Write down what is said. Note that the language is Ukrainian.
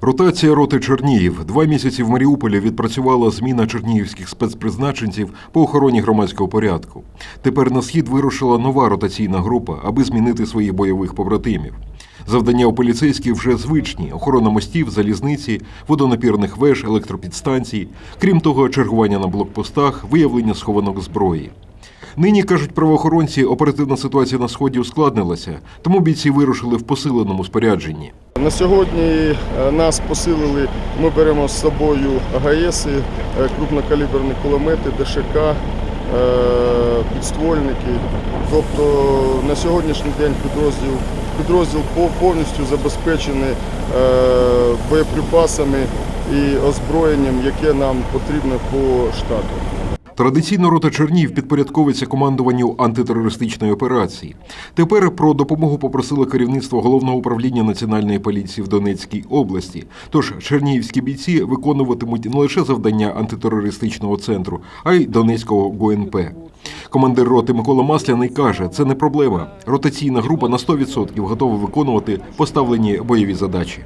Ротація роти Чернігів. Два місяці в Маріуполі відпрацювала зміна чернігівських спецпризначенців по охороні громадського порядку. Тепер на схід вирушила нова ротаційна група, аби змінити своїх бойових побратимів. Завдання у поліцейських вже звичні: охорона мостів, залізниці, водонапірних веж, електропідстанцій. Крім того, чергування на блокпостах, виявлення схованок зброї. Нині кажуть правоохоронці, оперативна ситуація на сході ускладнилася, тому бійці вирушили в посиленому спорядженні. На сьогодні е, нас посилили. Ми беремо з собою АГСи, е, крупнокаліберні кулемети, ДШК, е, підствольники. Тобто на сьогоднішній день підрозділ, підрозділ повністю забезпечений боєприпасами і озброєнням, яке нам потрібно по штату. Традиційно рота Чернігів підпорядковується командуванню антитерористичної операції. Тепер про допомогу попросило керівництво головного управління національної поліції в Донецькій області. Тож чернігівські бійці виконуватимуть не лише завдання антитерористичного центру, а й Донецького ГУНП. Командир роти Микола Масляний каже, це не проблема. Ротаційна група на 100% готова виконувати поставлені бойові задачі.